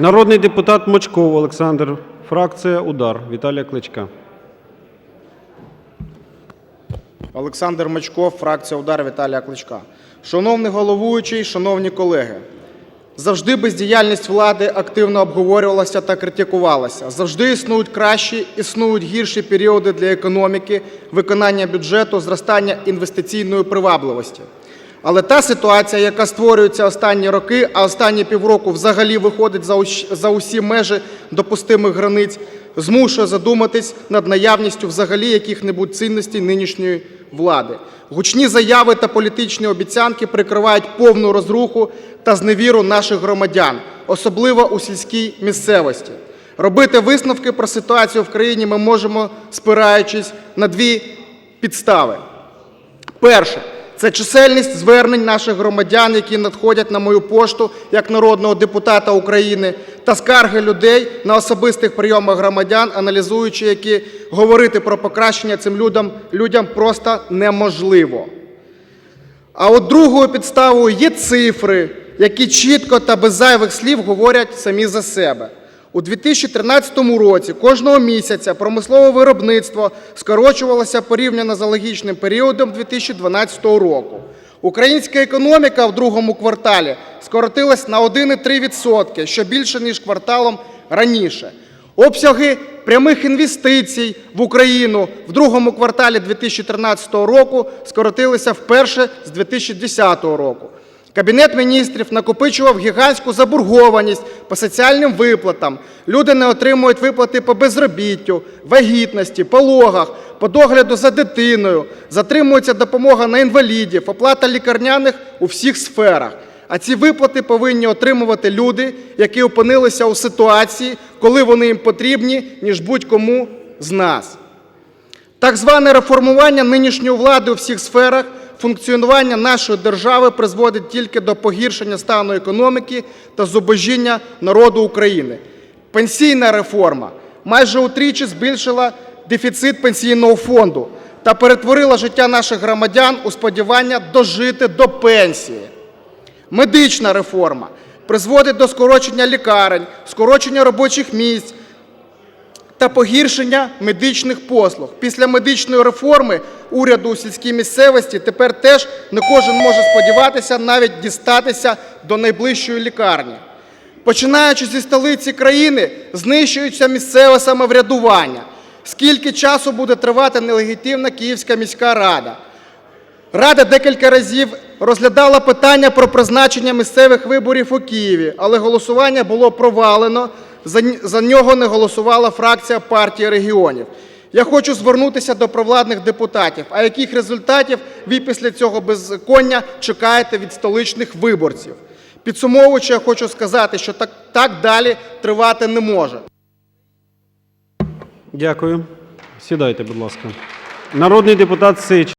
Народний депутат Мочков Олександр, фракція Удар Віталія Кличка. Олександр Мачков, фракція Удар Віталія Кличка. Шановний головуючий, шановні колеги, завжди бездіяльність влади активно обговорювалася та критикувалася. Завжди існують кращі, існують гірші періоди для економіки, виконання бюджету, зростання інвестиційної привабливості. Але та ситуація, яка створюється останні роки, а останні півроку взагалі виходить за усі межі допустимих границь, змушує задуматись над наявністю взагалі яких-небудь цінностей нинішньої влади. Гучні заяви та політичні обіцянки прикривають повну розруху та зневіру наших громадян, особливо у сільській місцевості. Робити висновки про ситуацію в країні ми можемо, спираючись на дві підстави. Перше це чисельність звернень наших громадян, які надходять на мою пошту як народного депутата України, та скарги людей на особистих прийомах громадян, аналізуючи, які говорити про покращення цим людям, просто неможливо. А от другою підставою є цифри, які чітко та без зайвих слів говорять самі за себе. У 2013 році кожного місяця промислове виробництво скорочувалося порівняно з аналогічним періодом 2012 року. Українська економіка в другому кварталі скоротилась на 1,3%, що більше, ніж кварталом раніше. Обсяги прямих інвестицій в Україну в другому кварталі 2013 року скоротилися вперше з 2010 року. Кабінет міністрів накопичував гігантську заборгованість по соціальним виплатам. Люди не отримують виплати по безробіттю, вагітності, пологах, по догляду за дитиною, затримується допомога на інвалідів, оплата лікарняних у всіх сферах. А ці виплати повинні отримувати люди, які опинилися у ситуації, коли вони їм потрібні, ніж будь-кому з нас. Так зване реформування нинішньої влади у всіх сферах функціонування нашої держави призводить тільки до погіршення стану економіки та зубожіння народу України. Пенсійна реформа майже утричі збільшила дефіцит пенсійного фонду та перетворила життя наших громадян у сподівання дожити до пенсії. Медична реформа призводить до скорочення лікарень, скорочення робочих місць, та погіршення медичних послуг. Після медичної реформи уряду у сільській місцевості тепер теж не кожен може сподіватися навіть дістатися до найближчої лікарні. Починаючи зі столиці країни, знищується місцеве самоврядування. Скільки часу буде тривати нелегітимна Київська міська рада? Рада декілька разів розглядала питання про призначення місцевих виборів у Києві, але голосування було провалено. За, нього не голосувала фракція партії регіонів. Я хочу звернутися до провладних депутатів. А яких результатів ви після цього беззаконня чекаєте від столичних виборців? Підсумовуючи, я хочу сказати, що так, так далі тривати не може. Дякую. Сідайте, будь ласка. Народний депутат Сич.